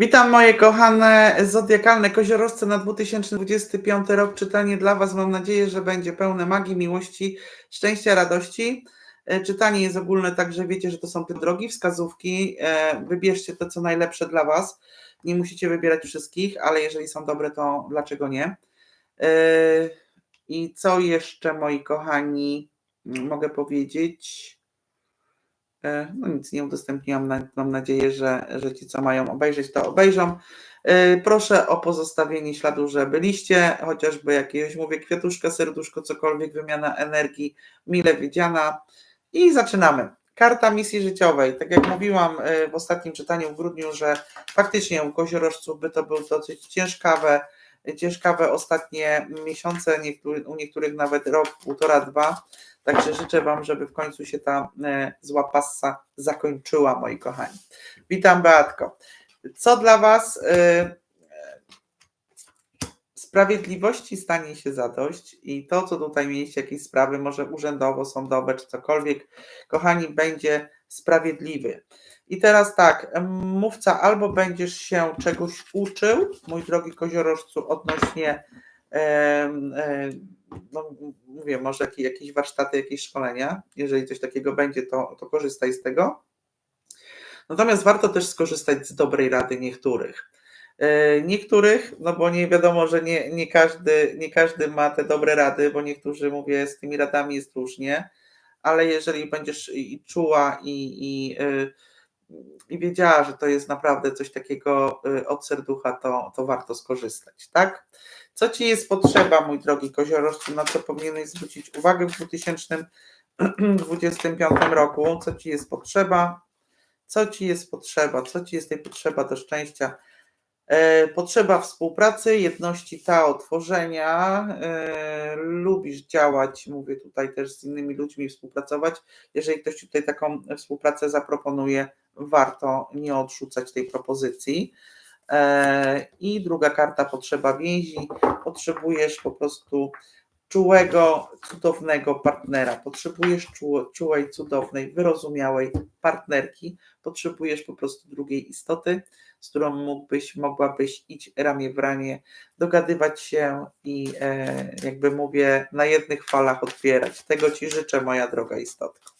Witam moje kochane zodiakalne koziorożce na 2025 rok. Czytanie dla Was. Mam nadzieję, że będzie pełne magii, miłości, szczęścia, radości. E, Czytanie jest ogólne, także wiecie, że to są drogi, wskazówki. E, Wybierzcie to, co najlepsze dla Was. Nie musicie wybierać wszystkich, ale jeżeli są dobre, to dlaczego nie? E, I co jeszcze, moi kochani, mogę powiedzieć? E, No nic nie udostępniłam, mam nadzieję, że, że ci, co mają obejrzeć, to obejrzą. E, Proszę o pozostawienie śladu, że byliście, chociażby jakiegoś, mówię, kwiatuszka, serduszko, cokolwiek, wymiana energii, mile widziana. I zaczynamy. Karta misji życiowej. Tak jak mówiłam e, w ostatnim czytaniu w grudniu, że faktycznie u koziorożców by to był dosyć ciężkawe, ciężkawe ostatnie miesiące, niektóry, u niektórych nawet rok, półtora, dwa. Także życzę Wam, żeby w końcu się ta e, zła passa zakończyła, moi kochani. Witam, Beatko. Co dla Was e, sprawiedliwości stanie się zadość i to, co tutaj mieliście, jakieś sprawy, może urzędowo, sądowe czy cokolwiek, kochani, będzie sprawiedliwy. I teraz tak, mówca, albo będziesz się czegoś uczył, mój drogi koziorożcu, odnośnie no, mówię, może jakieś, jakieś warsztaty, jakieś szkolenia. Jeżeli coś takiego będzie, to, to korzystaj z tego. Natomiast warto też skorzystać z dobrej rady niektórych. E, Niektórych, no bo nie wiadomo, że nie, nie, każdy, nie każdy ma te dobre rady, bo niektórzy, mówię, z tymi radami jest różnie, ale jeżeli będziesz i czuła i, i, y, i wiedziała, że to jest naprawdę coś takiego y, od serducha, to, to warto skorzystać, tak? Co Ci jest potrzeba, mój drogi koziorożcu, na co powinieneś zwrócić uwagę w 2025 roku? Co Ci jest potrzeba? Co Ci jest potrzeba? Co Ci jest tej potrzeba do szczęścia? E, Potrzeba współpracy, jedności Tao, tworzenia. e, Lubisz działać, mówię tutaj też z innymi ludźmi, współpracować. Jeżeli ktoś tutaj taką współpracę zaproponuje, warto nie odrzucać tej propozycji. E, I druga karta, potrzeba więzi. Potrzebujesz po prostu czułego, cudownego partnera. Potrzebujesz czu- czułej, cudownej, wyrozumiałej partnerki. Potrzebujesz po prostu drugiej istoty, z którą mógłbyś, mogłabyś iść ramię w ramię, dogadywać się i e, jakby mówię, na jednych falach odbierać. Tego Ci życzę, moja droga istotko.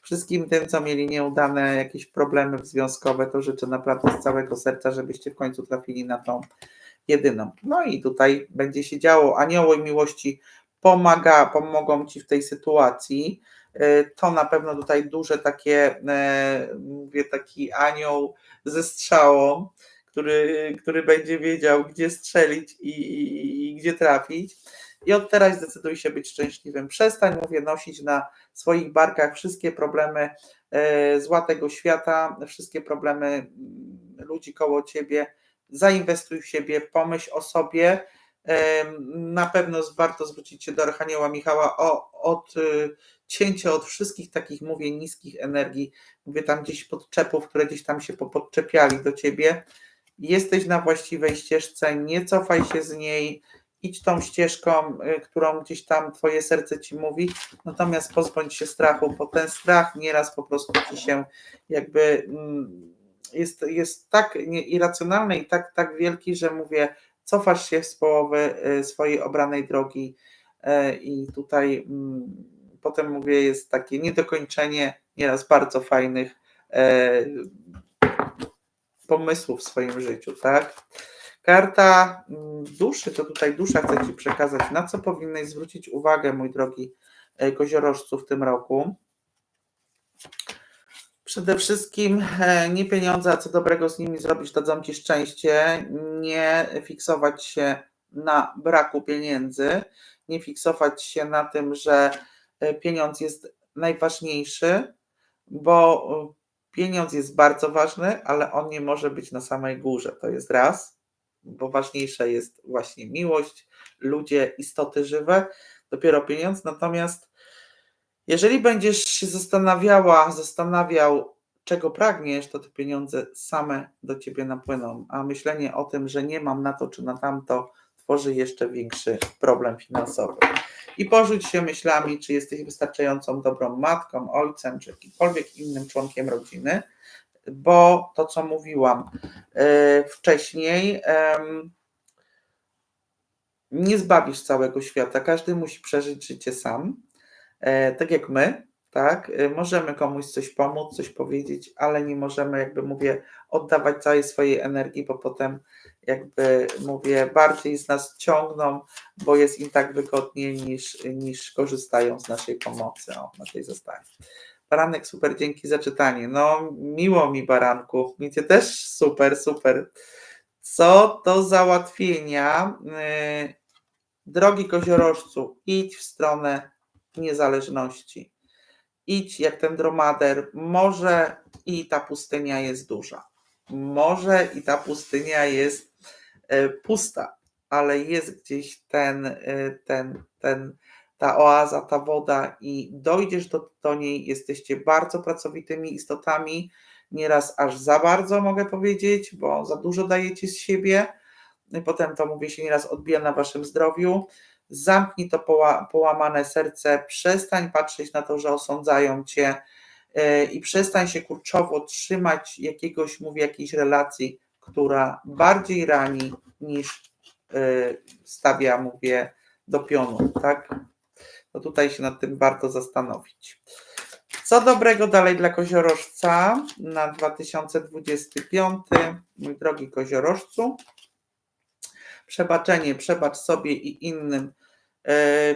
Wszystkim tym, co mieli nieudane jakieś problemy związkowe, to życzę naprawdę z całego serca, żebyście w końcu trafili na tą jedyną. No i tutaj będzie się działo. Anioły miłości pomaga, pomogą Ci w tej sytuacji. E, To na pewno tutaj duże takie, e, mówię, taki anioł ze strzałą, który, który będzie wiedział, gdzie strzelić i, i, i gdzie trafić. I od teraz zdecyduj się być szczęśliwym. Przestań, mówię, nosić na swoich barkach wszystkie problemy e, zła tego świata, wszystkie problemy mm, ludzi koło ciebie. Zainwestuj w siebie, pomyśl o sobie. Na pewno warto zwrócić się do Archanioła Michała o odcięcie od wszystkich takich, mówię, niskich energii, mówię tam gdzieś podczepów, które gdzieś tam się popodczepiali do ciebie. Jesteś na właściwej ścieżce, nie cofaj się z niej, idź tą ścieżką, y, którą gdzieś tam twoje serce ci mówi, natomiast pozbądź się strachu, bo ten strach nieraz po prostu ci się jakby mm, jest, jest tak irracjonalny i tak, tak wielki, że mówię, cofasz się z połowy y, swojej obranej drogi e, i tutaj mm, potem mówię, jest takie niedokończenie nieraz bardzo fajnych e, pomysłów w swoim życiu, tak? Karta mm, duszy, to tutaj dusza chce Ci przekazać, na co powinieneś zwrócić uwagę, mój drogi e, koziorożcu w tym roku. Przede wszystkim e, nie pieniądze, a co dobrego z nimi zrobić, dadzą Ci szczęście. Nie fiksować się na braku pieniędzy, nie fiksować się na tym, że e, pieniądz jest najważniejszy, bo e, pieniądz jest bardzo ważny, ale on nie może być na samej górze. To jest raz, bo ważniejsza jest właśnie miłość, ludzie, istoty żywe, dopiero pieniądz. Natomiast jeżeli będziesz się zastanawiała, zastanawiał, czego pragniesz, to te pieniądze same do ciebie napłyną. A myślenie o tym, że nie mam na to czy na tamto, tworzy jeszcze większy problem finansowy. I porzuć się myślami, czy jesteś wystarczającą dobrą matką, ojcem, czy jakimkolwiek innym członkiem rodziny. bo to, co mówiłam e, wcześniej, nie zbawisz całego świata. Każdy musi przeżyć życie sam, tak jak my, tak? E, Możemy komuś coś pomóc, coś powiedzieć, ale nie możemy, jakby mówię, oddawać całej swojej energii, bo potem, jakby mówię, bardziej z nas ciągną, bo jest im tak wygodniej niż, niż korzystają z naszej pomocy. O, na tej zostanie. Baranek, super, dzięki za czytanie. No, miło mi, Baranku. Mi też super, super. Co do załatwienia, yy, drogi koziorożcu, idź w stronę niezależności. Idź jak ten dromader. Może i ta pustynia jest duża. Może i ta pustynia jest e, pusta, ale jest gdzieś ten, e, ten, ten, ta oaza, ta woda i dojdziesz do, do niej. Jesteście bardzo pracowitymi istotami, nieraz aż za bardzo mogę powiedzieć, bo za dużo dajecie z siebie. I potem to mówię się nieraz odbija na waszym zdrowiu. Zamknij to poła, połamane serce, przestań patrzeć na to, że osądzają cię yy, i przestań się kurczowo trzymać jakiegoś, mówię, jakiejś relacji, która bardziej rani niż yy, stawia, mówię, do pionu, tak? To tutaj się nad tym warto zastanowić. Co dobrego dalej dla koziorożca na 2025, mój drogi koziorożcu? Przebaczenie, przebacz sobie i innym. E,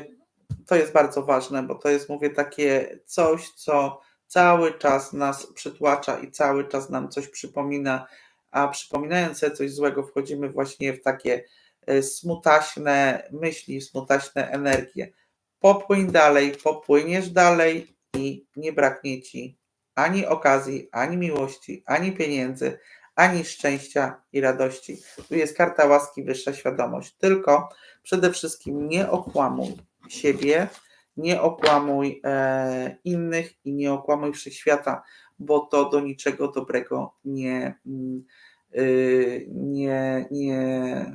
To jest bardzo ważne, bo to jest, mówię, takie coś, co cały czas nas przytłacza i cały czas nam coś przypomina, a przypominając sobie coś złego, wchodzimy właśnie w takie e, smutaśne myśli, smutaśne energie. Popłyń dalej, popłyniesz dalej i nie braknie ci ani okazji, ani miłości, ani pieniędzy, ani szczęścia i radości. Tu jest karta łaski, wyższa świadomość. Tylko przede wszystkim nie okłamuj siebie, nie okłamuj e, innych i nie okłamuj wszechświata, bo to do niczego dobrego nie, mm, y, nie, nie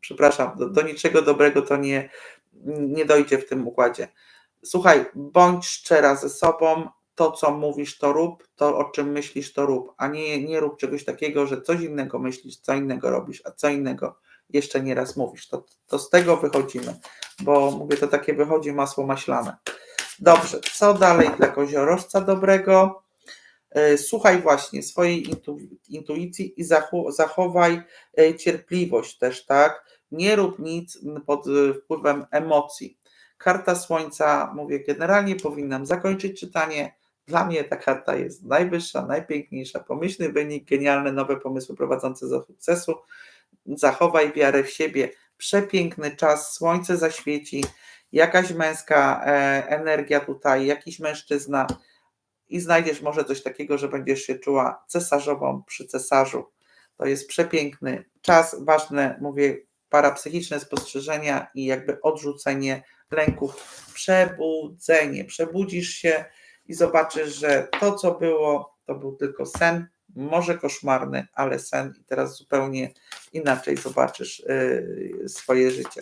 przepraszam, do, do niczego dobrego to nie, nie dojdzie w tym układzie. Słuchaj, bądź szczera ze sobą, to co mówisz to rób, to o czym myślisz to rób, a nie, nie rób czegoś takiego, że coś innego myślisz, co innego robisz, a co innego jeszcze nieraz mówisz. To, to z tego wychodzimy, bo mówię, to takie wychodzi masło maślane. Dobrze, co dalej dla koziorożca dobrego? E, Słuchaj właśnie swojej intu, intuicji i zachowaj e, cierpliwość też, tak? Nie rób nic pod e, wpływem emocji. Karta Słońca, mówię, generalnie powinnam zakończyć czytanie. Dla mnie ta karta jest najwyższa, najpiękniejsza. Pomyślny wynik, genialne nowe pomysły prowadzące do sukcesu. Zachowaj wiarę w siebie. Przepiękny czas, słońce zaświeci, jakaś męska e, energia tutaj, jakiś mężczyzna i znajdziesz może coś takiego, że będziesz się czuła cesarzową przy cesarzu. To jest przepiękny czas, ważne, mówię, parapsychiczne spostrzeżenia i jakby odrzucenie lęków, przebudzenie. Przebudzisz się i zobaczysz, że to, co było, to był tylko sen, może koszmarny, ale sen i teraz zupełnie inaczej zobaczysz yy, swoje życie.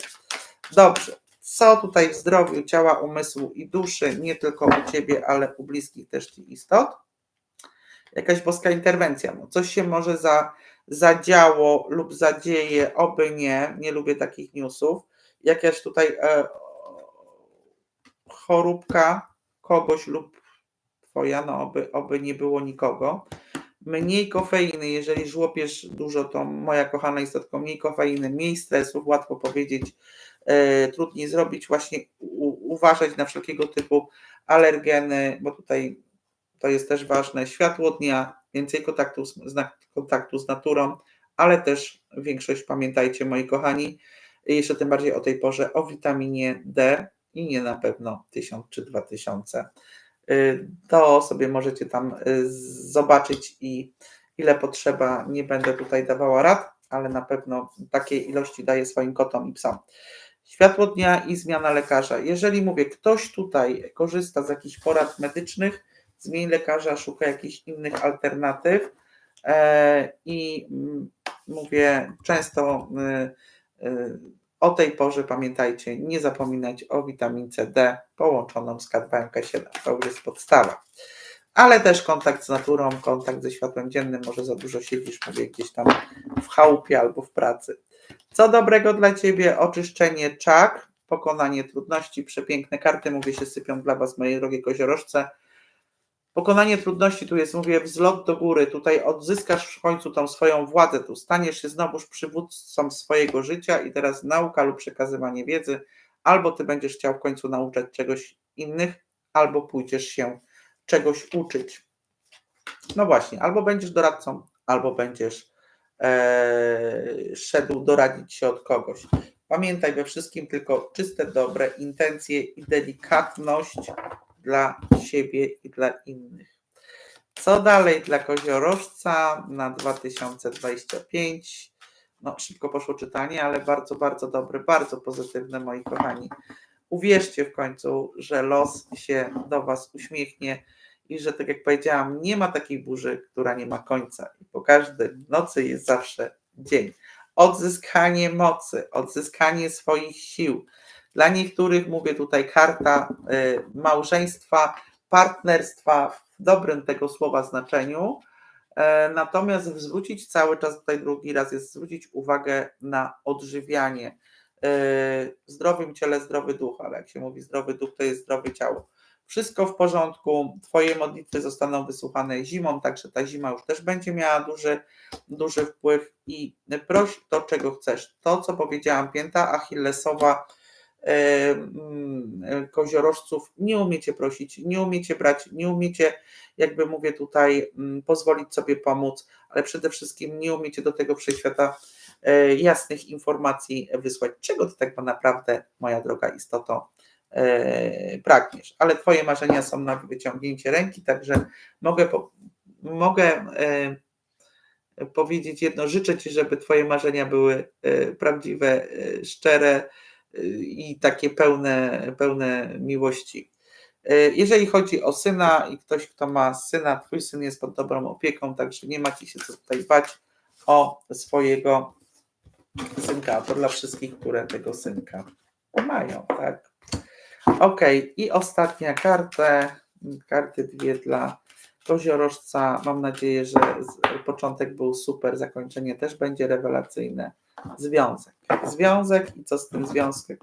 Dobrze. Co tutaj w zdrowiu ciała, umysłu i duszy, nie tylko u ciebie, ale u bliskich też ci istot? Jakaś boska interwencja. No, coś się może za, zadziało lub zadzieje, oby nie. Nie lubię takich newsów. Jakaś tutaj e, choróbka kogoś lub no oby, oby nie było nikogo. Mniej kofeiny, jeżeli żłopiesz dużo, to moja kochana istotko, mniej kofeiny, mniej stresów, łatwo powiedzieć, e, trudniej zrobić, właśnie u, uważać na wszelkiego typu alergeny, bo tutaj to jest też ważne, światło dnia, więcej kontaktu z, kontaktu z naturą, ale też większość, pamiętajcie moi kochani, jeszcze tym bardziej o tej porze, o witaminie D i nie na pewno 1000 czy 2000 y, to sobie możecie tam y, zobaczyć i ile potrzeba. Nie będę tutaj dawała rad, ale na pewno takiej ilości daję swoim kotom i psom. Światło dnia i zmiana lekarza. Jeżeli mówię, ktoś tutaj korzysta z jakichś porad medycznych, zmień lekarza, szuka jakichś innych alternatyw e, i mm, mówię często y, y, o tej porze pamiętajcie, nie zapominać o witamince D połączoną z K2 K7. To jest podstawa. ale też kontakt z naturą, kontakt ze światłem dziennym, może za dużo siedzisz, mówię, gdzieś tam w chałupie albo w pracy. Co dobrego dla Ciebie? Oczyszczenie czak, pokonanie trudności, przepiękne karty, mówię, się sypią dla Was, moje drogie koziorożce. Pokonanie trudności, tu jest, mówię, wzlot do góry, tutaj odzyskasz w końcu tą swoją władzę, tu staniesz się znowuż przywódcą swojego życia i teraz nauka lub przekazywanie wiedzy, albo Ty będziesz chciał w końcu nauczać czegoś innych, albo pójdziesz się czegoś uczyć. No właśnie, albo będziesz doradcą, albo będziesz e, szedł doradzić się od kogoś. Pamiętaj we wszystkim tylko czyste, dobre intencje i delikatność dla siebie i dla innych. Co dalej dla koziorożca na 2025? No, szybko poszło czytanie, ale bardzo, bardzo dobre, bardzo pozytywne, moi kochani. Uwierzcie w końcu, że los się do Was uśmiechnie i że, tak jak powiedziałam, nie ma takiej burzy, która nie ma końca. I po każdej nocy jest zawsze dzień. Odzyskanie mocy, odzyskanie swoich sił. Dla niektórych, mówię tutaj, karta y, małżeństwa, partnerstwa w dobrym tego słowa znaczeniu. E, Natomiast zwrócić cały czas, tutaj drugi raz jest zwrócić uwagę na odżywianie. E, W zdrowym ciele zdrowy duch, ale jak się mówi zdrowy duch, to jest zdrowe ciało. Wszystko w porządku, Twoje modlitwy zostaną wysłuchane zimą, także ta zima już też będzie miała duży, duży wpływ i proś to, czego chcesz. To, co powiedziałam, pięta achillesowa koziorożców, nie umiecie prosić, nie umiecie brać, nie umiecie, jakby mówię tutaj, mm, pozwolić sobie pomóc, ale przede wszystkim nie umiecie do tego wszechświata e, jasnych informacji wysłać. Czego ty tak naprawdę, moja droga istoto, e, pragniesz? Ale twoje marzenia są na wyciągnięcie ręki, także mogę, mogę e, powiedzieć jedno, życzę ci, żeby twoje marzenia były e, prawdziwe, e, szczere e, i takie pełne, pełne miłości. E, Jeżeli chodzi o syna i ktoś, kto ma syna, twój syn jest pod dobrą opieką, także nie macie się co tutaj bać o swojego synka. To dla wszystkich, które tego synka mają, tak? Ok, i ostatnia karta, karty dwie dla koziorożca. Mam nadzieję, że początek był super, zakończenie też będzie rewelacyjne. Związek. Związek i co z tym związkiem?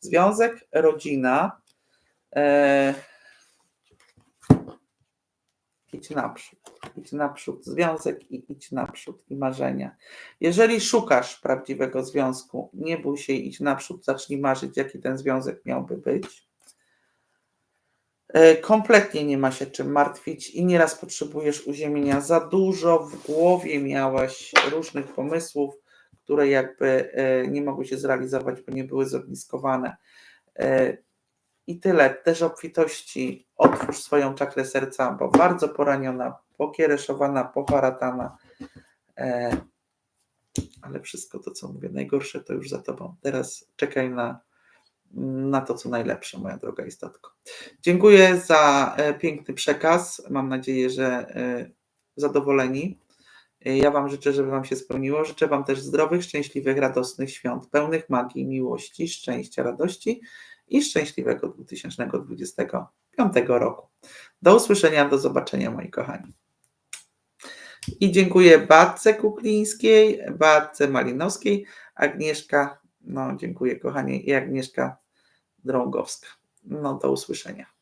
Związek, rodzina. E, idź naprzód, idź naprzód, związek i idź naprzód i marzenia. Jeżeli szukasz prawdziwego związku, nie bój się, idź naprzód, zacznij marzyć, jaki ten związek miałby być. E, Kompletnie nie ma się czym martwić i nieraz potrzebujesz uziemienia. Za dużo w głowie miałeś różnych pomysłów, które jakby e, nie mogły się zrealizować, bo nie były zogniskowane. E, I tyle. Też obfitości. Otwórz swoją czakrę serca, bo bardzo poraniona, pokiereszowana, poharatana. E, Ale wszystko to, co mówię, najgorsze to już za tobą. Teraz czekaj na, na to, co najlepsze, moja droga istotko. Dziękuję za e, piękny przekaz. Mam nadzieję, że e, zadowoleni. E, Ja Wam życzę, żeby Wam się spełniło. Życzę Wam też zdrowych, szczęśliwych, radosnych świąt, pełnych magii, miłości, szczęścia, radości i szczęśliwego 2025 roku. Do usłyszenia, do zobaczenia, moi kochani. I dziękuję Batce Kuklińskiej, Batce Malinowskiej, Agnieszka, no dziękuję kochanie, i Agnieszka Drągowska. No do usłyszenia.